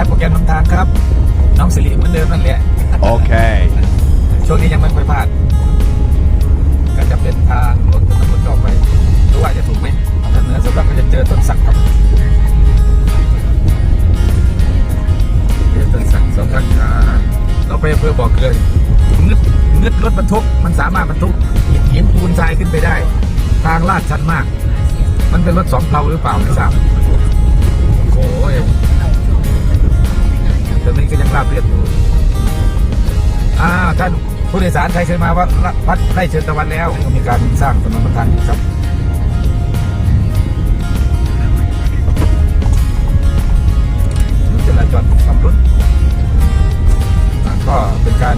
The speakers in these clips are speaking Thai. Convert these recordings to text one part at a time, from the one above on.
ชาโปรแกรมนำทางครับ น้องสิริเหมือนเดิมนั่นแหละ Okay. ช่วงนี้ยังไม่ค่อยพลาด ก็จะเป็นทางรถตำรวจเข้าไปดูว่าจะถูกไหมทางเหนือสำหรับก็จะเจอต้นสักครับเจอต้นสักสองข้างทางเราไปอำเพื่อบอกเลยงึดงึดรถบรรทุกมันสามารถบรรทุกหินหินปูนทรายขึ้นไปได้ ทางลาดชันมาก มันเป็นรถสองเพลาหรือเปล่าไม่ทราบโอ้ย ตอนนี้ก็ยังราบเรียบอยู่อ่าท่านผู้โดยสารใครเคยมาวัดวัดไร่เชิญตะวันแล้วก็มีการสร้างถนนประทานครับจราจรขับรถอ่าก็เป็นการ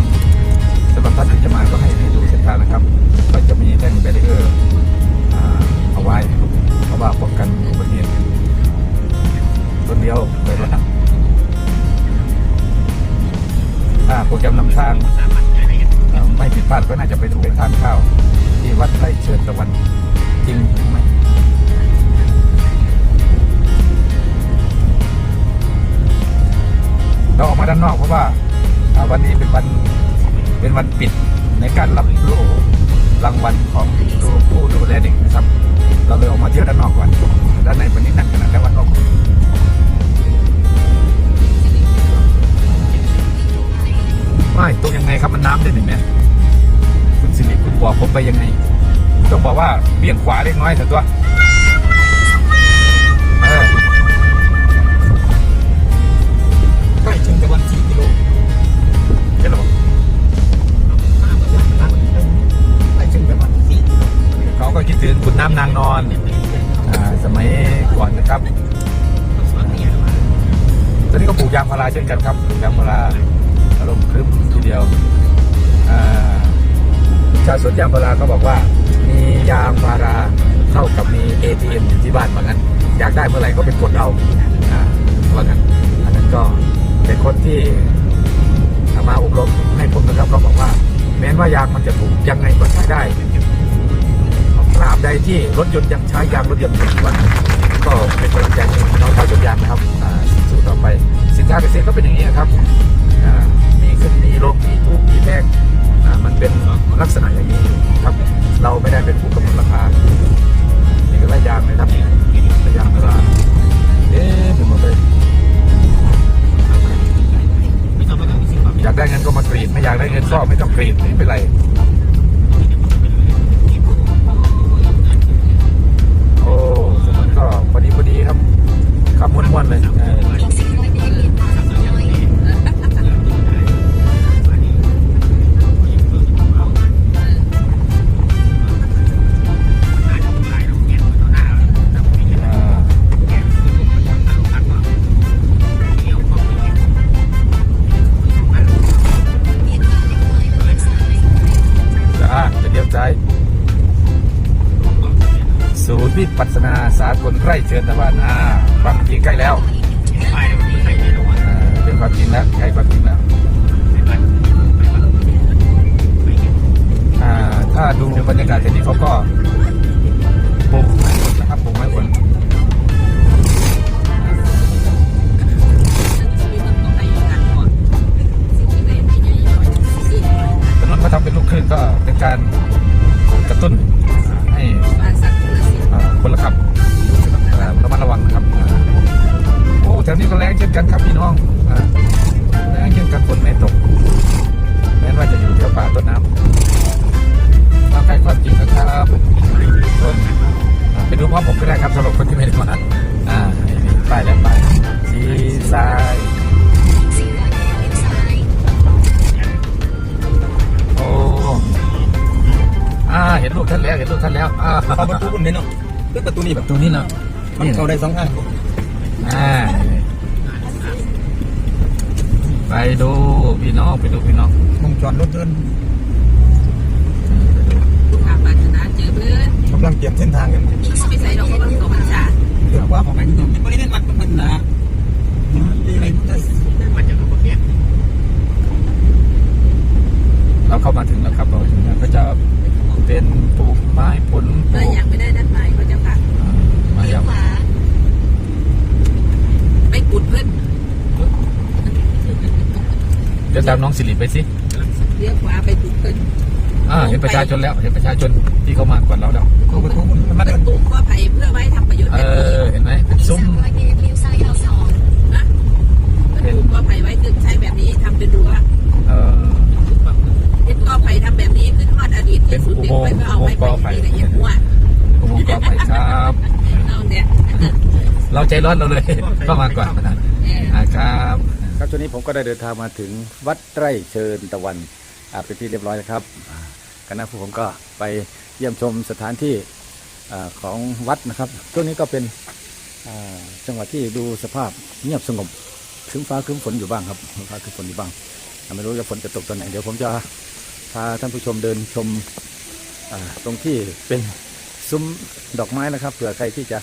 ไปยังไงต้องบอกว่าเบี่ยงขวาเล็กน้อยเถอะตัวเออใกล้ถึงตะวันสี่กิโลเห็นหรอใกล้ถึงตะวันสี่กิโลเขาก็คิดถึงคุณน้ำนางนอนอ่าสมัยก่อนนะครับตอนนี้ก็ปลูกยางพาราเช่นกันครับปลูกยางพาราอารมณ์ครึ้มทีเดียวอ่าชาวสวนยางพาราเขาบอกว่า มียางพาราเท่ากับมี ATM อยู่ที่บ้านว่างั้น อยากได้เมื่อไหร่ก็ไปกดเอาอ่าว่างั้นอันนั้นก็เป็นคนที่มาอบรมให้ผมนะครับเขาบอกว่า แม้ว่ายางมันจะถูกยังไงก็ใช้ได้ตราบใดที่รถยนต์ยังใช้ยางรถยนต์อยู่ว่าก็เป็นกำลังใจให้น้องชาวสวนยางนะครับอ่าสู้ต่อไปสินค้าเกษตรก็เป็นอย่างนี้ครับมีขึ้นมีลงมีทุกมีแพง มันเป็นลักษณะอย่างนี้ครับเราไม่ได้เป็นผู้กำหนดราคานี่ก็ระยางนะครับระยางเวลาเอ๊ะเป็นมาเลยอยากได้เงินก็มากรีดไม่อยากได้เงินก็ไม่ต้องกรีดไม่เป็นไร วิปัสนาสากลไร่เชิญตะวันอ่าความจริงใกล้แล้วเป็นความจริงแล้วใกล้ความจริงแล้วถ้าดูบรรยากาศอย่นี้เขาก็ปลูกไม้ผลนะครับปลูกไม้ผลถนนเขาทำเป็นลูกครึ่งก็เป็นการกระตุ้นให้ คนละขับอ่าระมัดระวังนะครับโอ้แถวนี้ก็แรงเช่นกันครับพี่น้องแรงเช่นกันฝนไม่ตกแม้ว่าจะอยู่แถวป่าต้นน้ำมาใกล้ความจริงนะครับไปดูพร้อมผมก็ได้ครับสำหรับคนที่ไม่ได้มาอ่านี่ป้ายแล้วไป้ายชี้ซ้ายโอ้อ่าเห็นลูกท่านแล้วเห็นลูกท่านแล้วอ่าเอาประตูคุณเนี่ยเนาะ เลือกประตูนี่แบบตรงนี้เนาะมันเข้าได้สองอันอ่าไปดูพี่น้องไปดูพี่น้องวงจรรถเดินอาปรารถนาเจอเพื่อนกำลังเตรียมเส้นทางกันไม่ใส่ดอกบัวดอกบัญชาเดี๋ยวว่าของไปที่ตรงนี้บริเวณวัดมันนะที่อะไรพุทธมันจะรู้ว่าเนี่ยเราเข้ามาถึงแล้วครับเราถึงแล้วก็จะเป็นปลูกไม้ผลปเอลูอกอยากไปได้ด้านใน ลี้ยวขาไปกุดเพื่อนจะตามน้องสิริไปสิเลี้ยวขวาไปกุดเพื่อนอ่าเห็นประชาชนแล้วเห็นประชาชนที่เขามาก่อนเราแล้วเขาไปทุกมัเป็นตุ่มข้ไปเพื่อไว้ทำประโยชน์เออเห็นไหมเป็นซุ้มเป็นข้อไปไว้คือใช้แบบนี้ทำเป็นรั้วเออเป็นก็ไปทำแบบนี้คือทอดอดีตเป็นอุโมงค์ไผ่ไผ่อย่างเงี้ยว่าอุโมงค์ไปครับ เอาเนี่ยเราใจร้อนเราเลยก็มาก่อนนะเอออ่าครับครับตอนนี้ผมก็ได้เดินทางมาถึงวัดไร่เชิญตะวันอ่าเป็นที่เรียบร้อยแล้วครับอ่าคณะผู้ผมก็ไปเยี่ยมชมสถานที่อ่าของวัดนะครับช่วงนี้ก็เป็นอ่าจังหวะที่ดูสภาพเงียบสงบครึ้มฟ้าครึ้มฝนอยู่บ้างครับครึ้มฟ้าครึ้มฝนอยู่บ้างอ่าไม่รู้จะฝนจะตกตอนไหนเดี๋ยวผมจะพาท่านผู้ชมเดินชมอ่าตรงที่เป็น ซุ้มดอกไม้นะครับ เผื่อใครที่จะ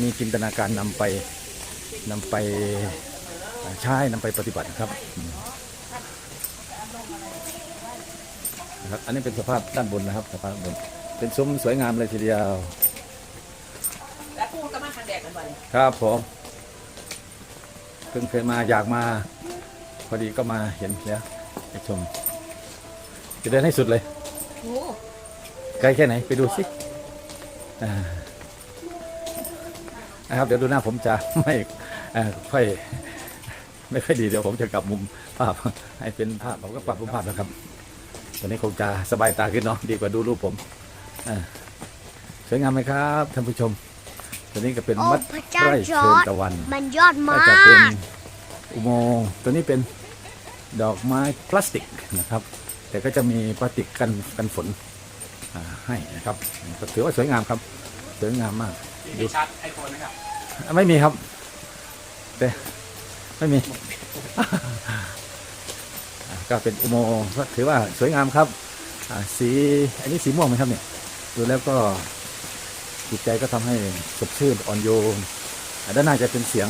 มีจินตนาการนำไปนำไปใช้นำไปปฏิบัตินะครับอืมนะครับ อันนี้เป็นสภาพด้านบนนะครับสภาพด้านบนเป็นซุ้มสวยงามเลยทีเดียวแล้วพูดก็มาทางแดดกันบ่อยครับผมเพิ่งเคยมาอยากมา พอดีก็มาเห็นแล้วไปชมจะเดินให้สุดเลยโอ้ไกลแค่ไหนไปดูสิอ่า นะครับเดี๋ยวดูหน้าผมจะไม่เอ่อค่อยไม่ค่อยดีเดี๋ยวผมจะกลับมุมภาพให้เป็นภาพผมก็ปรับมุมภาพนะครับตอนนี้คงจะสบายตาขึ้นเนาะดีกว่าดูรูปผมอ่าสวยงามไหมครับท่านผู้ชมตัวนี้ก็เป็นโอ้วัดพระเจ้าไร่จเชิอญร์ดตะวันมันยอดก็มาจะเป็นกอุโมงค์ตัวนี้เป็นดอกไม้พลาสติกนะครับ แต่ก็จะมีพลาสติกกันกันฝนอ่า ให้นะครับก็ถือว่าสวยงามครับ สวยงามมากมีชาร์จไอโฟนนะครับ ไม่มีครับแต่ไม่มีอะก็เป็นอุโมงค์ก็ถือว่าสวยงามครับอ่าสีอันนี้สีม่วงไหมครับเนี่ยดูแล้วก็จิตใจก็ทำให้สดชื่นอ่อนโยนอะด้านหน้าจะเป็นเสียง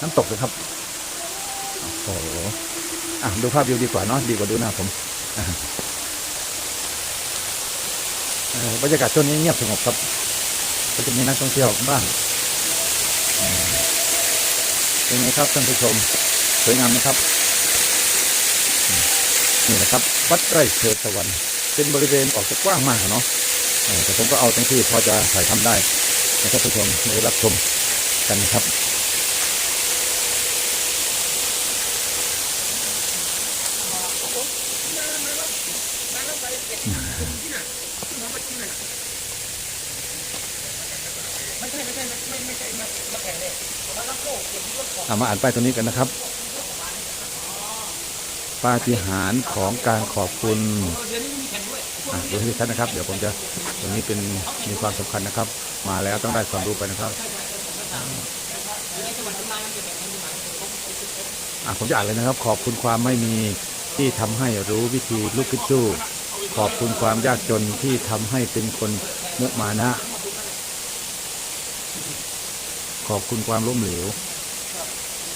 น้ำตกนะครับโอ้โหอะดูภาพวิวดีกว่าเนาะดีกว่าดูหน้าผมอะเอ่อ บรรยากาศช่วงนี้เงียบสงบครับก็จะมีนักท่องเที่ยวบ้างเป็นไงครับท่านผู้ชมสวยงามไหมครับ นี่นะครับ วัดไร่เชิญตะวันเป็นบริเวณออกจะกว้างมากเนาะแต่ผมก็เอาทั้งที่พอจะถ่ายทำได้ท่านผู้ชมได้รับชมกันนะครับ เอามาอ่านป้ายตรงนี้กันนะครับปาฏิหาริย์ของการขอบคุณดูให้ชัดนะครับ เดี๋ยวผมจะตรงนี้เป็นมีความสำคัญนะครับ มาแล้วต้องได้ความรู้ไปนะครับผมจะอ่านเลยนะครับ ขอบคุณความไม่มีที่ทำให้รู้วิธีลุกขึ้นสู้ขอบคุณความยากจนที่ทำให้เป็นคนมุมานะ ขอบคุณความล้มเหลว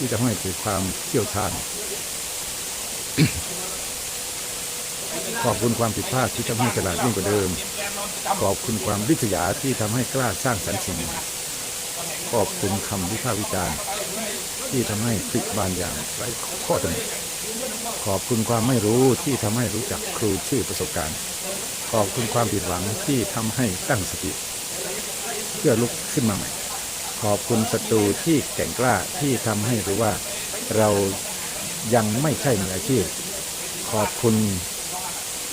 ที่จะให้เกิดความเชี่ยวชาญขอบคุณความผิดพลาดที่ทำให้ฉลาดยิ่งกว่าเดิม ขอบคุณความริษยาที่ทำให้กล้าสร้างสรรค์สิ่งใหม่ขอบคุณคำวิพากษ์วิจารณ์ ที่ทำให้พลิกบานอย่างไร้ข้อตำหนิขอบคุณความไม่รู้ที่ทำให้รู้จักครูชื่อประสบการณ์ ขอบคุณความผิดหวังที่ทำให้ตั้งสติ เพื่อลุกขึ้นมาใหม่ ขอบคุณศัตรูที่แก่งกล้าที่ทำให้รู้ว่าเรายังไม่ใช่มืออาชีพ ขอบคุณ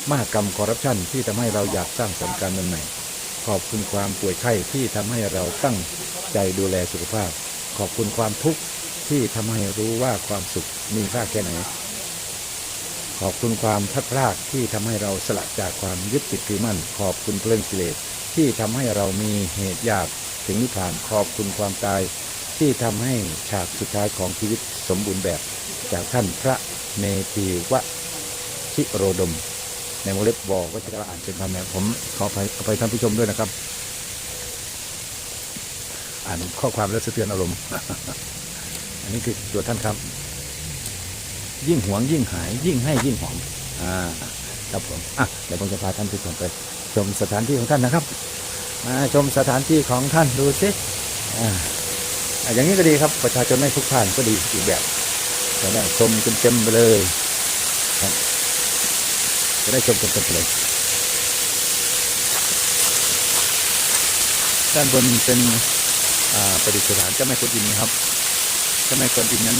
มหกกรรมคอร์รัปชันที่ทำให้เราอยากสร้างสรรค์การเมืองใหม่ ขอบคุณความป่วยไข้ที่ทำให้เราตั้งใจดูแลสุขภาพ ขอบคุณความทุกข์ที่ทำให้รู้ว่าความสุขมีค่าแค่ไหน ขอบคุณความพัดพรากที่ทำให้เราสละจากความยึดติดถือมั่น ขอบคุณเพลิงกิเลสที่ทำให้เรามีเหตุอยาก ถึงนิพพานขอบคุณความตาย ที่ทำให้ฉากสุดท้ายของชีวิตสมบูรณ์แบบจากท่านพระเมธีวะชิโรดม ในวงเล็บบอกว่าจะอ่านเป็นคำแนผมขออภัยอภัยท่านผู้ชมด้วยนะครับ อ่านข้อความแล้วสะเทือนอารมณ์ อันนี้คือตัวท่านครับ ยิ่งหวงยิ่งหาย ยิ่งให้ยิ่งหอมอ่าครับผมอะเดี๋ยวผมจะพาท่านผู้ชมไปชมสถานที่ของท่านนะครับ มาชมสถานที่ของท่านดูสิอ่าอย่างนี้ก็ดีครับประชาชนได้ทุกท่านก็ดีอีกแบบจะได้ชมเต็มๆไปเลยครับจะได้ชมกันไปเลยด้านบนเป็นประดิษฐานเจ้าแม่กวนอิมครับเจ้าแม่กวนอิมนั้น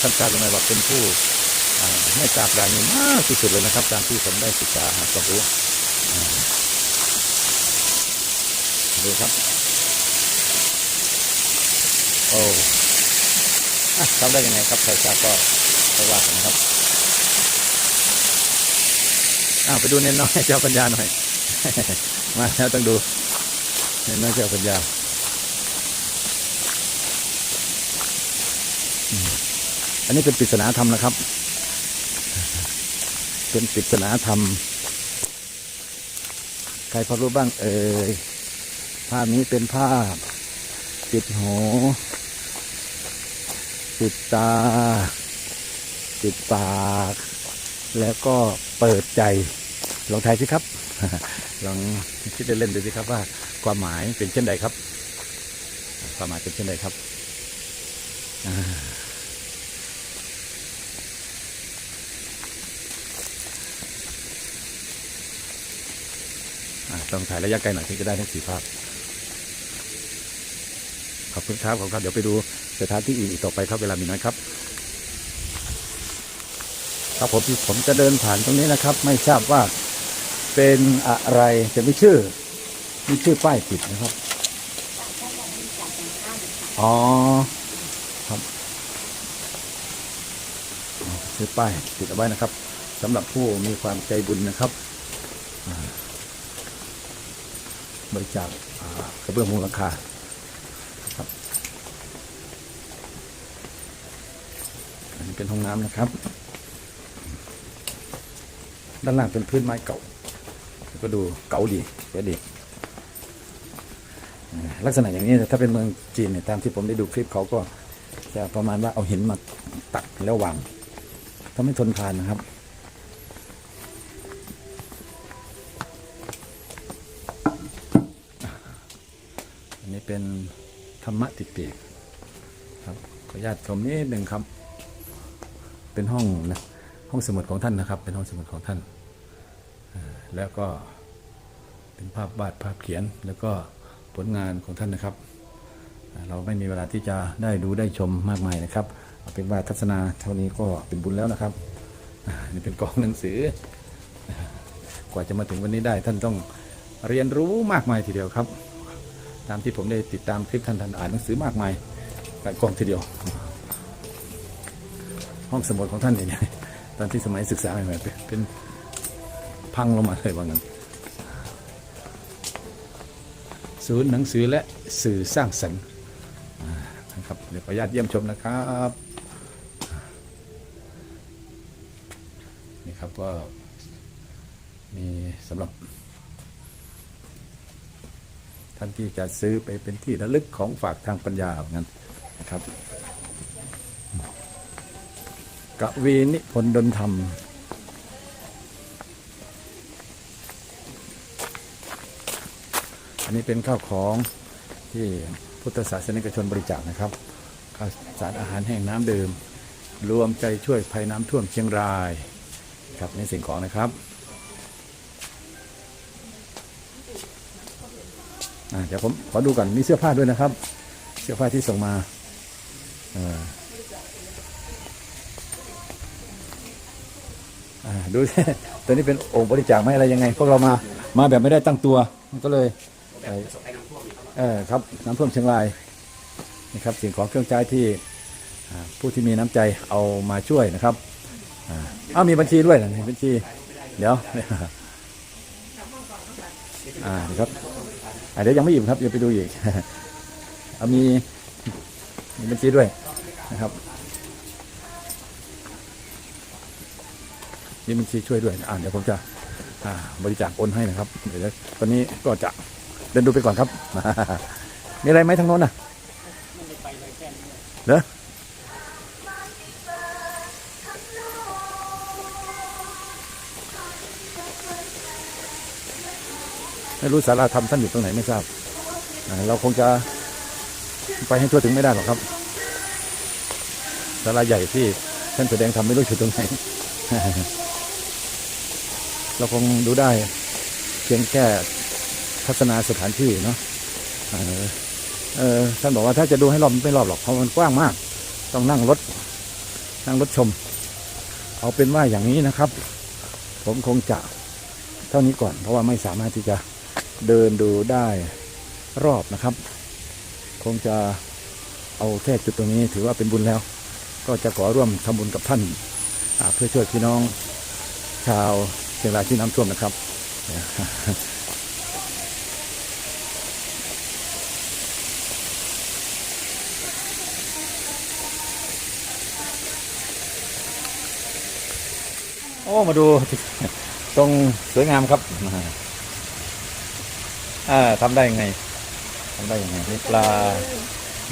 ท่านทราบกันไหมว่าเป็นผู้อ่าให้กราบรายนี้มากที่สุดเลยนะครับ ตามที่ผมได้ศึกษาหาความรู้ ดูครับโอ้ทำได้ยังไงครับใครทราบก็ไปว่ากันครับอ้าวไปดูเน้นน้อยเจ้าปัญญาหน่อย มาแล้วต้องดูเน้นน้อยเจ้าปัญญาอันนี้เป็นปริศนาธรรมนะครับ เป็นปริศนาธรรม ใครพอรู้บ้างเอ่ย ภาพนี้เป็นภาพปิดหูปิดตา ปิดปาก แล้วก็เปิดใจ ลองทายสิครับ ลองคิดเล่นๆดูสิครับว่า ความหมายเป็นเช่นใดครับ ความหมายเป็นเช่นใดครับอ่าอ่าต้องถ่ายระยะไกลหน่อยถึงจะได้ทั้งสี่ภาพ อบคุณครับขอบคุณครับ เดี๋ยวไปดูสถานที่อื่นอีกต่อไปครับเวลามีน้อยครับ ครับผมผมจะเดินผ่านตรงนี้นะครับ ไม่ทราบว่าเป็นอะไรจะไม่ชื่อมีชื่อป้ายติดนะครับ อ๋อครับชื่อป้ายติดเอาไว้นะครับสำหรับผู้มีความใจบุญนะครับบริจาคกระเบื้องมุงหลังคา นี่เป็นห้องน้ำนะครับ ด้านล่างเป็นพื้นไม้เก่า ก็ดูเก่าดีเก๋ดี ลักษณะอย่างนี้ถ้าเป็นเมืองจีนเนี่ยตามที่ผมได้ดูคลิปเขาก็จะประมาณว่าเอาหินมาตักแล้ววางทำให้ทนทานนะครับอันนี้เป็นธรรมะติดปีกครับขออนุญาตชมนิดหนึ่งครับ เป็นห้องนะห้องสมุดของท่านนะครับ เป็นห้องสมุดของท่าน แล้วก็เป็นภาพวาดภาพเขียนแล้วก็ผลงานของท่านนะครับ เราไม่มีเวลาที่จะได้ดูได้ชมมากมายนะครับเอาเป็นว่าทัศนาเท่านี้ก็เป็นบุญแล้วนะครับนี่เป็นกองหนังสือ กว่าจะมาถึงวันนี้ได้ท่านต้องเรียนรู้มากมายทีเดียวครับ ตามที่ผมได้ติดตามคลิปท่านท่านอ่านหนังสือมากมายหลายกองทีเดียว ห้องสมุดของท่านเนี่ยตอนที่สมัยศึกษาใหม่ๆเป็นปนพังลงมาเลยว่างั้นศูนย์หนังสือและสื่อสร้างสรรค์นะครับเดี๋ยวขออนุญาตเยี่ยมชมนะครับนี่ครับก็มีสำหรับ ท่านที่จะซื้อไปเป็นที่ระลึกของฝากทางปัญญาว่างั้นนะครับ กวีนิพนธ์ดนธรรม อันนี้เป็นข้าวของที่พุทธศาสนิกชนบริจาคนะครับข้าวสารอาหารแห้งน้ำดื่ม รวมใจช่วยภัยน้ำท่วมเชียงรายครับนี่สิ่งของนะครับเดี๋ยวผมขอดูก่อนมีเสื้อผ้าด้วยนะครับ เสื้อผ้าที่ส่งมาเอออ่า ดูตัวนี้เป็นองค์บริจาคไหมอะไรยังไง พวกเรามามาแบบไม่ได้ตั้งตัวมันก็เลยเออครับน้ำท่วมเชียงรายนี่ครับสิ่งของเครื่องใช้ที่ผู้ที่มีน้ำใจเอามาช่วยนะครับอ้ามีบัญชีด้วยนะบัญชี เดี๋ยวอ่าครับเดี๋ยวยังไม่อิ่มครับเดี๋ยวไปดูอีกเอามีมีบัญชีด้วยนะครับ มีบัญชีช่วยด้วยอ่าเดี๋ยวผมจะอ่าบริจาคโอนให้นะครับเดี๋ยวตอนนี้ก็จะเดินดูไปก่อนครับมีอะไรไหมทางโน้นน่ะเหรอไม่รู้สาราธรรมท่านอยู่ตรงไหนไม่ทราบ เราคงจะไปให้ทั่วถึงไม่ได้หรอกครับศาลาใหญ่ที่ท่านแสดงธรรมไม่รู้อยู่ตรงไหน เราคงดูได้เพียงแค่ทัศนาสถานที่เนาะเออเออท่านบอกว่าถ้าจะดูให้รอบไม่รอบหรอกเพราะมันกว้างมาก ต้องนั่งรถนั่งรถชม เอาเป็นว่าอย่างนี้นะครับ ผมคงจะเท่านี้ก่อน เพราะว่าไม่สามารถที่จะเดินดูได้รอบนะครับ คงจะเอาแค่จุดตรงนี้ถือว่าเป็นบุญแล้ว ก็จะขอร่วมทำบุญกับท่านเพื่อช่วยพี่น้องชาว ชียงรายที่น้ำท่วมนะครับโอ้มาดูตรงสวยงามครับอ่าทำได้ยังไงทำได้ยังไงมีปลา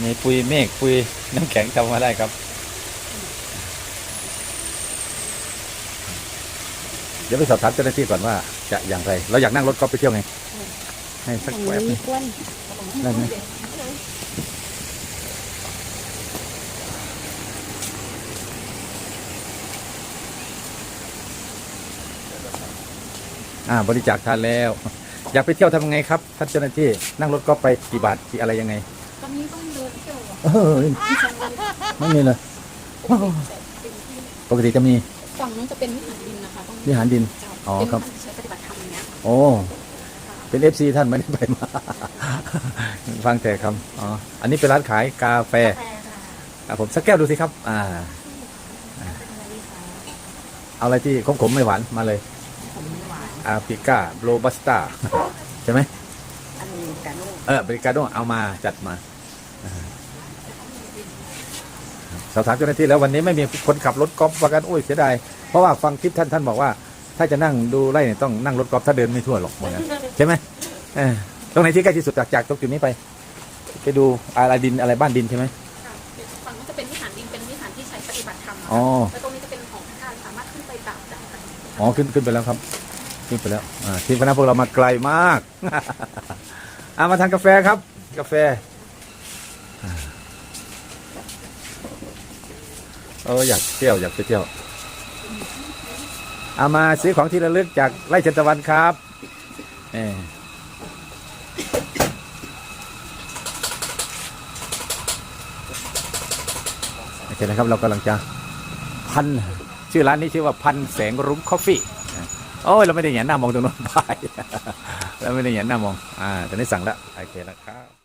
มีปุยเมฆปุยน้ำแข็งทำมาได้ครับ ดี๋ยวไปสอบถามเจ้าหน้าที่ก่อนว่าจะอย่างไร เราอยากนั่งรถกอล์ฟไปเที่ยวไง ให้สักแวบหนึ่งได้ไหมอ่าบริจาคทานแล้ว อยากไปเที่ยวทำยังไงครับท่านเจ้าหน้าที่นั่งรถกอล์ฟไปกี่บาทกี่อะไรยังไงตอนนี้ต้องเดินเที่ยวเออไม่มีเลยปกติจะมี ฝั่งนู้นจะเป็นวิหารดินนะ คะต้องวิหารดินอ๋อเป็นครับวิหารที่ใช้ปฏิบัติธรรมอย่างเงี้ยโอ้เป็นเอฟซีท่านไม่ได้ไปมา ฟังแต่คำอ๋ออันนี้เป็นร้านขายกาแฟแฟค่ะอะผมสักแก้วดูสิครับ อ่าเอาอะไรที่ขมๆไม่หวานมาเลยผมไม่หวานอาปิก้าโรบัสต้า ใช่ไหม อันนี้กันโน่เออบริการต้องเอามาจัดมาอ่า สอบถามเจ้าหน้าที่แล้ววันนี้ไม่มีคนขับรถกอล์ฟว่ากันโอ้ยเสียดายเพราะว่าฟังคลิปท่านท่านบอกว่า ถ้าจะนั่งดูไร่เนี่ยต้องนั่งรถกอล์ฟถ้าเดินไม่ทั่วหรอกเหมือนกันใช่ไหมเออตรงไหนที่ใกล้ที่สุดจากจากตรงจุดนี้ไป ไปดูอะไรดินอะไรบ้านดินใช่ไหมค่ะฝั่งนู้นจะเป็นวิหารดินเป็นวิหารที่ใช้ปฏิบัติธรรมอะอ๋อแล้วตรงนี้จะเป็นของท่านสามารถขึ้นไปกราบได้ค่ะอ๋อขึ้นขึ้นไปแล้วครับ ขึ้นไปแล้วอ่าทีมคณะพวกเรามาไกลมาก อ่ามาทานกาแฟครับ กาแฟอ่าเอออยากเที่ยวอยากไปเที่ยวเอามาซื้อของที่ระลึกจากไร่เชนตะวันครับเออโอเคนะครับเรากำลังจะพันชื่อร้านนี้ชื่อว่าพันแสงรุ้งคอฟฟี่โอ้ยเราไม่ได้เห็นหน้ามองตรงโน้นไปเราไม่ได้เห็นหน้ามองอ่าตอนนี้สั่งแล้วโอเคแล้วครับ